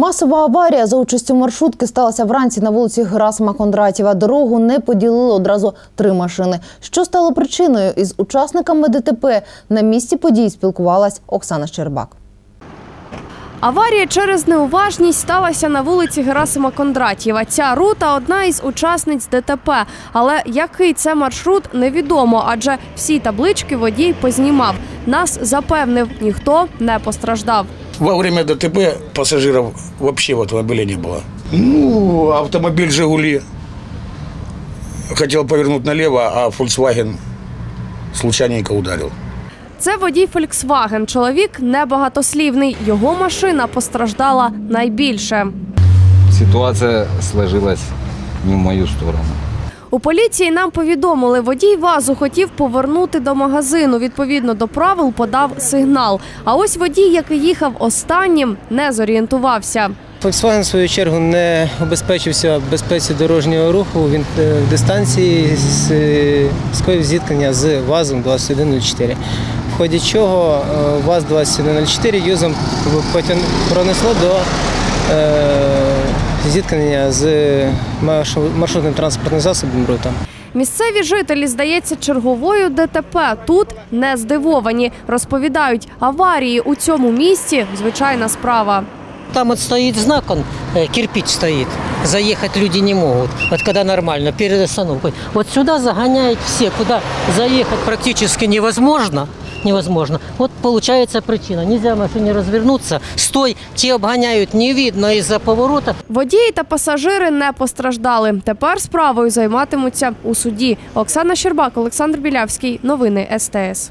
Масова аварія за участю маршрутки сталася вранці на вулиці Герасима Кондратєва. Дорогу не поділили одразу три машини. Що стало причиною? Із учасниками ДТП на місці подій спілкувалась Оксана Щербак. Аварія через неуважність сталася на вулиці Герасима Кондратєва. Ця рута одна із учасниць ДТП. Але який це маршрут, невідомо, адже всі таблички водій познімав. Нас запевнив, ніхто не постраждав. Во время ДТП пассажиров вообще в автомобиле не было. Ну, автомобиль «Жигули» хотел повернуть налево, а Volkswagen случайненько ударил. Це водій Volkswagen. Чоловік небагатослівний. Його машина постраждала найбільше. ситуация сложилась не в мою сторону. У поліції нам повідомили, водій вазу хотів повернути до магазину. Відповідно до правил подав сигнал. А ось водій, який їхав останнім, не зорієнтувався. Volkswagen, в свою чергу, не обезпечився безпеці дорожнього руху. Він е, в дистанції е, скоїв зіткнення з ВАЗом 2104. В ході чого е, ВАЗ 2104 юзом пронесло до зіткнення з маршру- маршрутним транспортним засобом рута. Місцеві жителі, здається, черговою ДТП тут не здивовані. Розповідають, аварії у цьому місті звичайна справа. Там вот стоит знак, он э, кирпич стоит. Заехать люди не могут. Вот когда нормально, перед остановкой. Вот сюда загоняют все, куда заехать практически невозможно. Невозможно. Вот получается причина. Нельзя машине развернуться. Стой, те обгоняют, не видно из-за поворота. Водії та пасажири не постраждали. Тепер справою займатимуться у суді. Оксана Щербак, Олександр Білявський. Новини СТС.